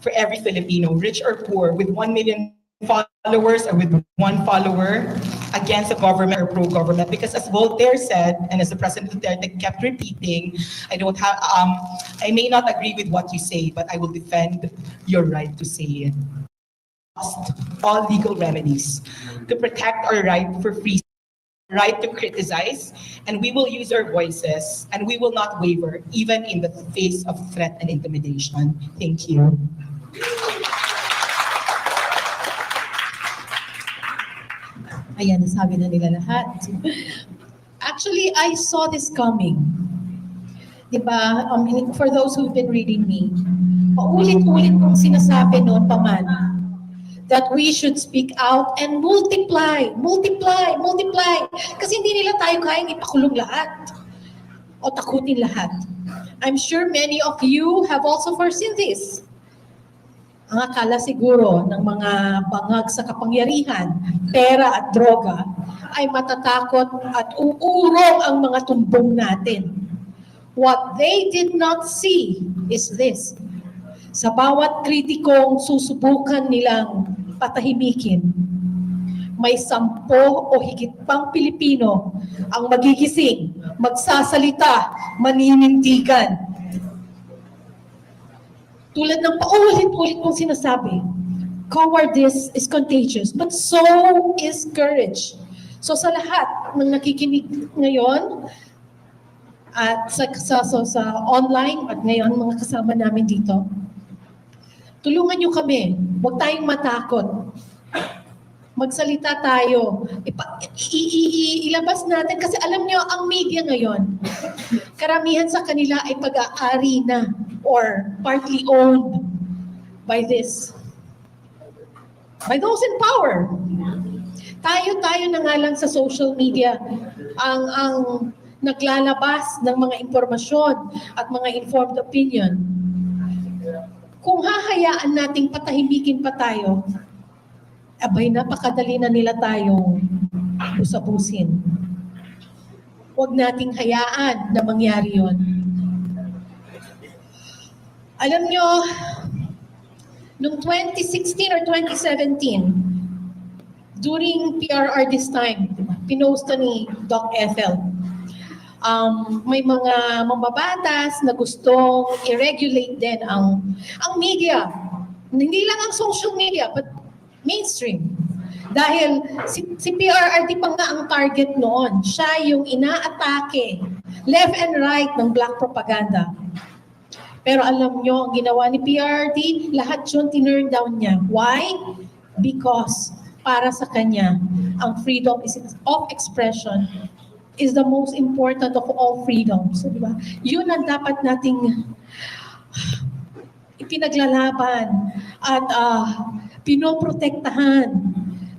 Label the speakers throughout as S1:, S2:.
S1: for every Filipino, rich or poor, with 1 million followers or with one follower against the government or pro-government. Because as Voltaire said, and as the President Duterte kept repeating, I don't have, um, I may not agree with what you say, but I will defend your right to say it. All legal remedies to protect our right for free right to criticize, and we will use our voices, and we will not waver, even in the face of threat and intimidation. Thank you.
S2: Ayan, nasabi na nila lahat. Actually, I saw this coming. Di ba? Um, for those who've been reading me, paulit-ulit kong sinasabi noon pa man that we should speak out and multiply, multiply, multiply. Kasi hindi nila tayo kayang ipakulong lahat o takutin lahat. I'm sure many of you have also foreseen this. Ang akala siguro ng mga bangag sa kapangyarihan, pera at droga, ay matatakot at uurong ang mga tumbong natin. What they did not see is this. Sa bawat kritikong susubukan nilang patahimikin, may sampo o higit pang Pilipino ang magigising, magsasalita, maninindigan, tulad ng paulit-ulit kong sinasabi, cowardice is contagious, but so is courage. So sa lahat ng nakikinig ngayon, at sa, sa, sa, sa online at ngayon mga kasama namin dito, tulungan nyo kami. Huwag tayong matakot. Magsalita tayo. Ipa, i, i, i- ilabas natin kasi alam nyo, ang media ngayon, karamihan sa kanila ay pag-aari na or partly owned by this, by those in power. Tayo-tayo na nga lang sa social media ang ang naglalabas ng mga impormasyon at mga informed opinion. Kung hahayaan nating patahimikin pa tayo, abay napakadali na nila tayong usabusin. Huwag nating hayaan na mangyari yon. Alam nyo, noong 2016 or 2017, during PRR this time, pinost ni Doc Ethel, um, may mga mambabatas na gustong i-regulate din ang, ang media. Hindi lang ang social media, but mainstream. Dahil si, si PRRD pa nga ang target noon. Siya yung inaatake left and right ng black propaganda. Pero alam nyo, ang ginawa ni PRD, lahat yun tinurn down niya. Why? Because para sa kanya, ang freedom is of expression is the most important of all freedoms. Di ba? Yun ang dapat nating ipinaglalaban at ah, pinoprotektahan.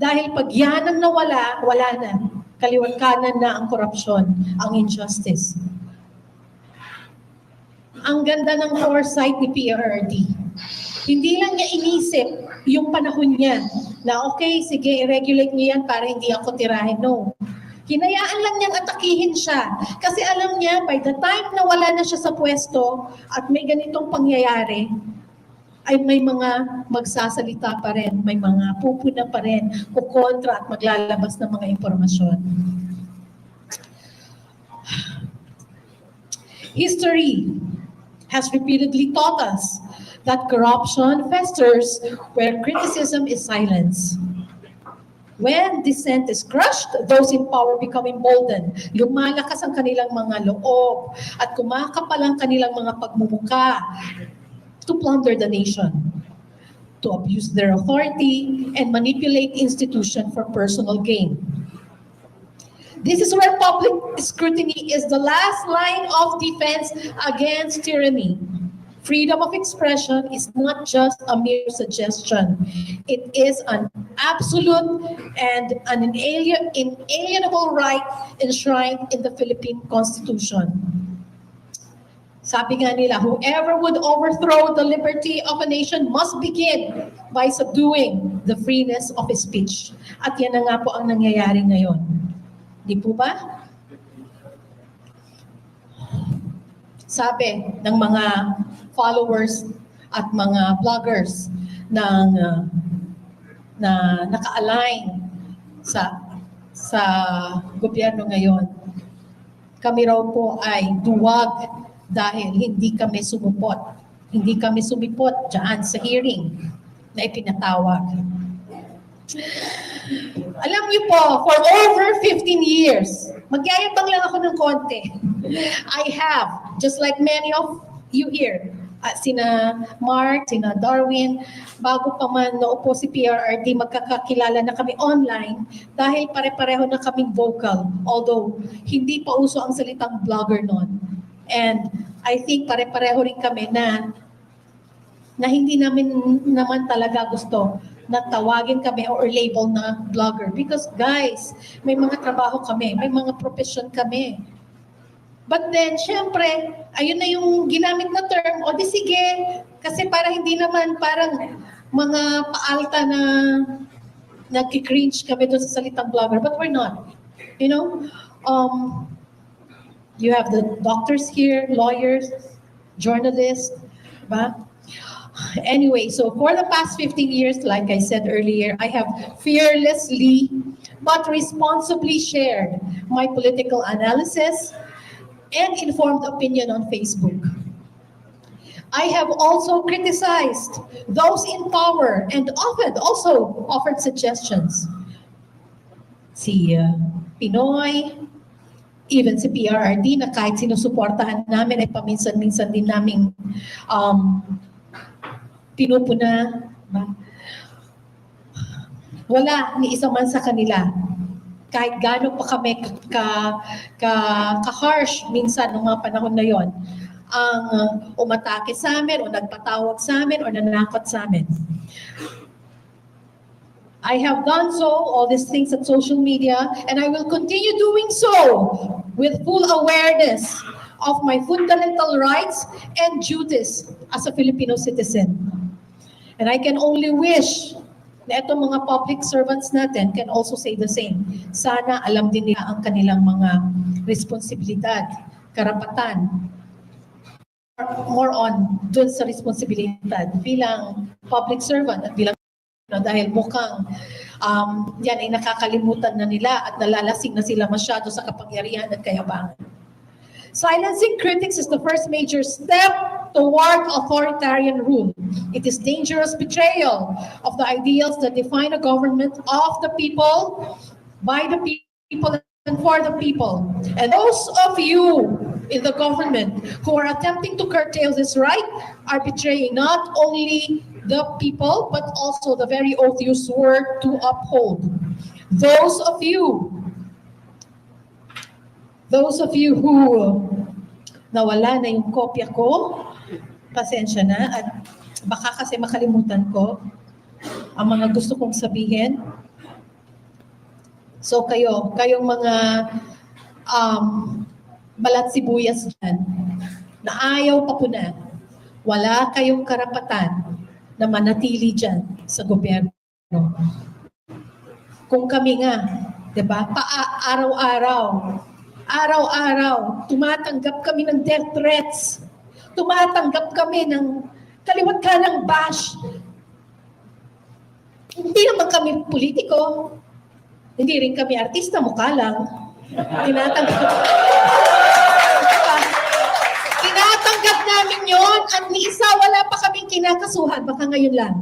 S2: Dahil pag yan ang nawala, wala na. Kaliwat kanan na ang korupsyon, ang injustice. Ang ganda ng foresight ni PRRD. Hindi lang niya inisip yung panahon niya na okay, sige, i-regulate niyo yan para hindi ako tirahin. No. Hinayaan lang niyang atakihin siya. Kasi alam niya, by the time na wala na siya sa pwesto at may ganitong pangyayari, ay may mga magsasalita pa rin, may mga pupuna pa rin, kukontra at maglalabas ng mga impormasyon. History has repeatedly taught us that corruption festers where criticism is silenced. When dissent is crushed, those in power become emboldened. Lumalakas ang kanilang mga loob at kumakapal ang kanilang mga pagmumuka to plunder the nation, to abuse their authority, and manipulate institution for personal gain. This is where public scrutiny is the last line of defense against tyranny. Freedom of expression is not just a mere suggestion. It is an absolute and an inalien- inalienable right enshrined in the Philippine Constitution. Sabi nga nila, whoever would overthrow the liberty of a nation must begin by subduing the freeness of speech. At yan na nga po ang nangyayari ngayon. Di po ba? Sabi ng mga followers at mga vloggers ng uh, na naka-align sa sa gobyerno ngayon. Kami raw po ay duwag dahil hindi kami sumupot. Hindi kami sumipot dyan sa hearing na ipinatawag. Alam niyo po, for over 15 years, magyayabang lang ako ng konti. I have, just like many of you here, uh, sina Mark, sina Darwin, bago pa man naupo si PRRD, magkakakilala na kami online dahil pare-pareho na kaming vocal. Although, hindi pa uso ang salitang vlogger noon. And I think pare-pareho rin kami na na hindi namin naman talaga gusto na tawagin kami or label na vlogger. Because guys, may mga trabaho kami, may mga profession kami. But then, syempre, ayun na yung ginamit na term, o di sige, kasi para hindi naman parang mga paalta na nagki-cringe kami doon sa salitang vlogger, but we're not. You know, um, you have the doctors here, lawyers, journalists, ba? Anyway, so for the past 15 years, like I said earlier, I have fearlessly but responsibly shared my political analysis and informed opinion on Facebook. I have also criticized those in power and often also offered suggestions. Si uh, Pinoy, even si PRRD na kahit sinusuportahan namin ay paminsan-minsan din naming um, pinupuna. Wala ni isa man sa kanila. Kahit gaano pa kami ka, ka, ka-harsh minsan ng mga panahon na yon ang uh, umatake sa amin o nagpatawag sa amin o nanakot sa amin. I have done so, all these things at social media, and I will continue doing so with full awareness of my fundamental rights and duties as a Filipino citizen. And I can only wish na itong mga public servants natin can also say the same. Sana alam din nila ang kanilang mga responsibilidad, karapatan, more on dun sa responsibilidad bilang public servant at bilang no, dahil mukhang um, yan ay nakakalimutan na nila at nalalasing na sila masyado sa kapangyarihan at kayabangan. Silencing critics is the first major step toward authoritarian rule. It is dangerous betrayal of the ideals that define a government of the people, by the people, and for the people. And those of you in the government who are attempting to curtail this right are betraying not only the people, but also the very oath you swore to uphold. Those of you Those of you who nawala na yung kopya ko, pasensya na at baka kasi makalimutan ko ang mga gusto kong sabihin. So kayo, kayong mga um, balat sibuyas dyan, na ayaw papunan, wala kayong karapatan na manatili dyan sa gobyerno. Kung kami nga, di ba, pa-araw-araw, araw-araw, tumatanggap kami ng death threats. Tumatanggap kami ng kaliwat ka ng bash. Hindi naman kami politiko. Hindi rin kami artista, mukha lang. Tinatanggap. Tinatanggap namin yon at ni isa wala pa kaming kinakasuhan, baka ngayon lang.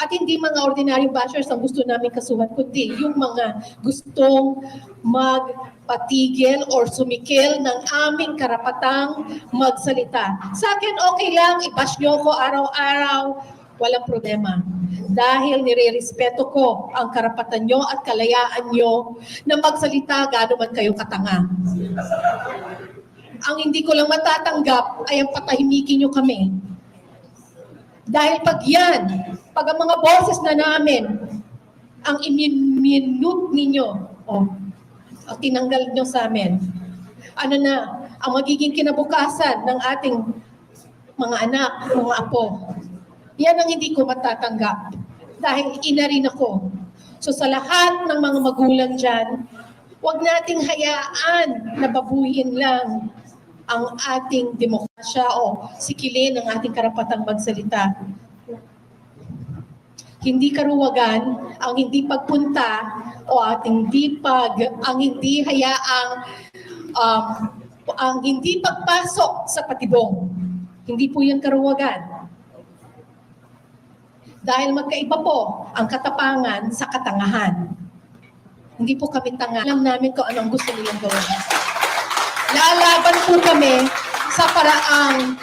S2: At hindi mga ordinaryong bashers ang gusto namin kasuhan, kundi yung mga gustong magpatigil or sumikil ng aming karapatang magsalita. Sa akin, okay lang, i-bash nyo ko araw-araw, walang problema. Dahil nire-respeto ko ang karapatan nyo at kalayaan nyo na magsalita gaano man kayo katanga. Ang hindi ko lang matatanggap ay ang patahimikin nyo kami. Dahil pag yan, pag ang mga boses na namin, ang iminute ninyo, o tinanggal nyo sa amin, ano na, ang magiging kinabukasan ng ating mga anak, mga apo. Yan ang hindi ko matatanggap. Dahil ina rin ako. So sa lahat ng mga magulang dyan, huwag nating hayaan na babuyin lang ang ating demokrasya o sikilin ang ating karapatang magsalita. Hindi karuwagan ang hindi pagpunta o ating hindi pag ang hindi hayaang um, ang hindi pagpasok sa patibong. Hindi po yan karuwagan. Dahil magkaiba po ang katapangan sa katangahan. Hindi po kami tanga. Alam namin kung anong gusto nilang gawin. Lalaban po kami sa paraang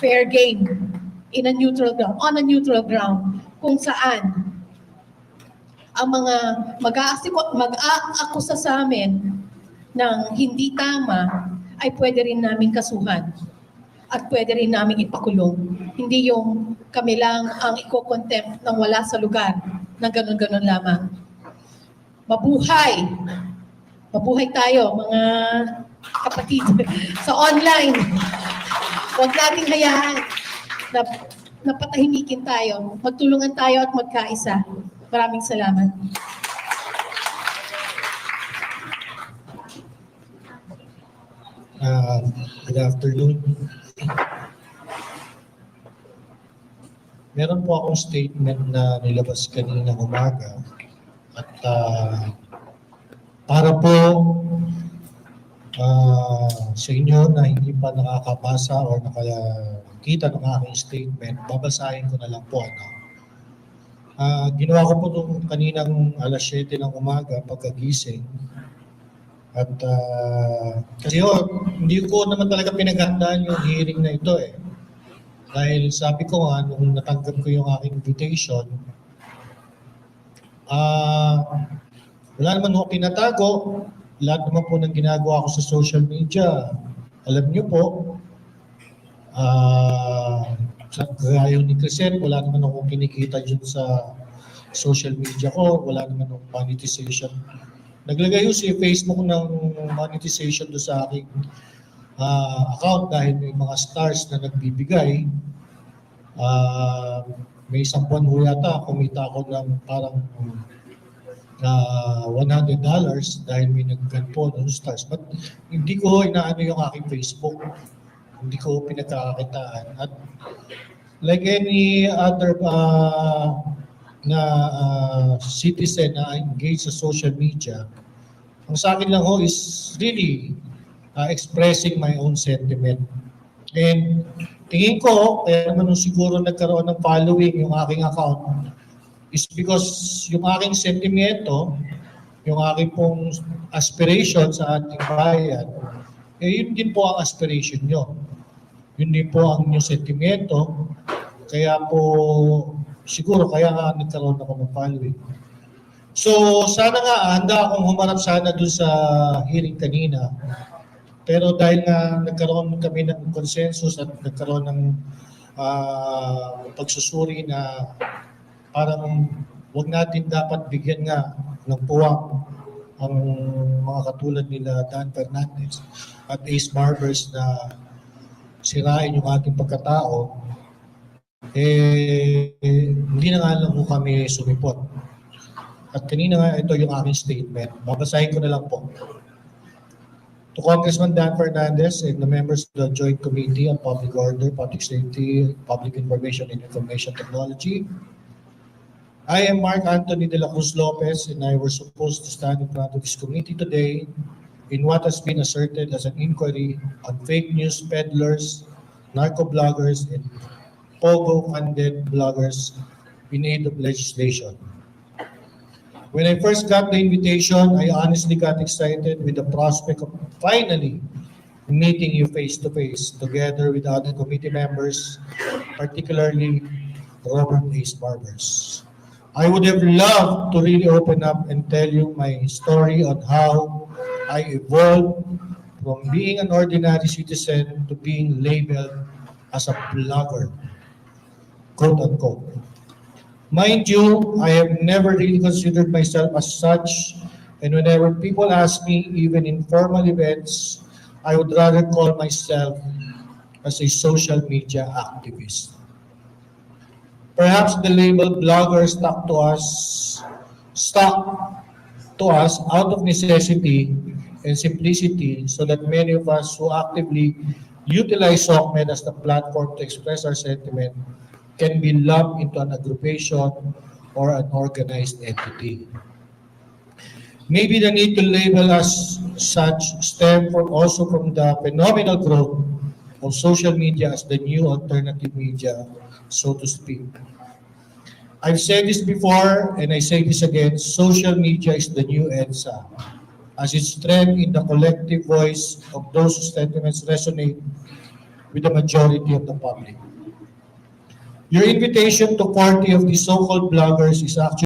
S2: fair game in a neutral ground, on a neutral ground, kung saan ang mga mag-aakusa sa amin ng hindi tama ay pwede rin namin kasuhan at pwede rin namin ipakulong. Hindi yung kami lang ang iko-contempt ng wala sa lugar na ganun-ganun lamang. Mabuhay! Mabuhay tayo, mga kapatid, sa online. Huwag nating hayaan na napatahimikin tayo. Magtulungan tayo at magkaisa. Maraming salamat.
S3: Uh, Good afternoon. Meron po akong statement na nilabas kanina umaga at ah, para po ah, sa inyo na hindi pa nakakabasa o nakakita ng aking statement, babasahin ko na lang po. Ano? Ah, ginawa ko po nung kaninang alas 7 ng umaga pagkagising at ah, kasi oh, hindi ko naman talaga pinaghandaan yung hearing na ito eh. Dahil sabi ko nga, nung natanggap ko yung aking invitation, ah, wala naman ako pinatago. Lahat naman po ng ginagawa ko sa social media, alam niyo po, ah, sa gaya ni Crescent, wala naman ako kinikita dyan sa social media ko, wala naman akong monetization Naglagay ko si Facebook ng monetization do sa aking ah, account dahil may mga stars na nagbibigay. Ah, may isang buwan ho yata, kumita ako ng parang ah, $100 dahil may nag-gan po ng stars. But hindi ko inaano yung aking Facebook. Hindi ko pinagkakakitaan. At like any other ah, na ah, citizen na engaged sa social media, ang sa akin lang ho is really ah, expressing my own sentiment. And tingin ko, kaya naman nung siguro nagkaroon ng following yung aking account, is because yung aking sentimento, yung aking pong aspiration sa ating bayan, eh yun din po ang aspiration nyo. Yun din po ang inyong sentimento. Kaya po, siguro kaya nga nagkaroon ako ng following. So, sana nga, handa akong humarap sana doon sa hearing kanina. Pero dahil nga nagkaroon kami ng consensus at nagkaroon ng ah, pagsusuri na parang wag natin dapat bigyan nga ng puwang ang mga katulad nila Dan Fernandez at Ace Barbers na sirain yung ating pagkatao, eh, hindi na nga lang po kami sumipot. At kanina nga, ito yung aking statement. Babasahin ko na lang po. To Congressman Dan Fernandez and the members of the Joint Committee on Public Order, Public Safety, Public Information and Information Technology, I am Mark Anthony de la Cruz Lopez and I were supposed to stand in front of this committee today in what has been asserted as an inquiry on fake news peddlers, narco-bloggers, and pogo-funded bloggers in aid of legislation. When I first got the invitation, I honestly got excited with the prospect of finally meeting you face to face together with other committee members, particularly Robert Ace Barbers. I would have loved to really open up and tell you my story on how I evolved from being an ordinary citizen to being labeled as a blogger, quote unquote. Mind you, I have never really considered myself as such, and whenever people ask me, even in formal events, I would rather call myself as a social media activist. Perhaps the label blogger stuck to us, stuck to us out of necessity and simplicity so that many of us who actively utilize SOCMED as the platform to express our sentiment can be lumped into an aggregation or an organized entity. Maybe the need to label us such stem from also from the phenomenal growth of social media as the new alternative media, so to speak. I've said this before and I say this again, social media is the new EDSA as its strength in the collective voice of those whose sentiments resonate with the majority of the public. Your invitation to 40 of these so-called bloggers is actually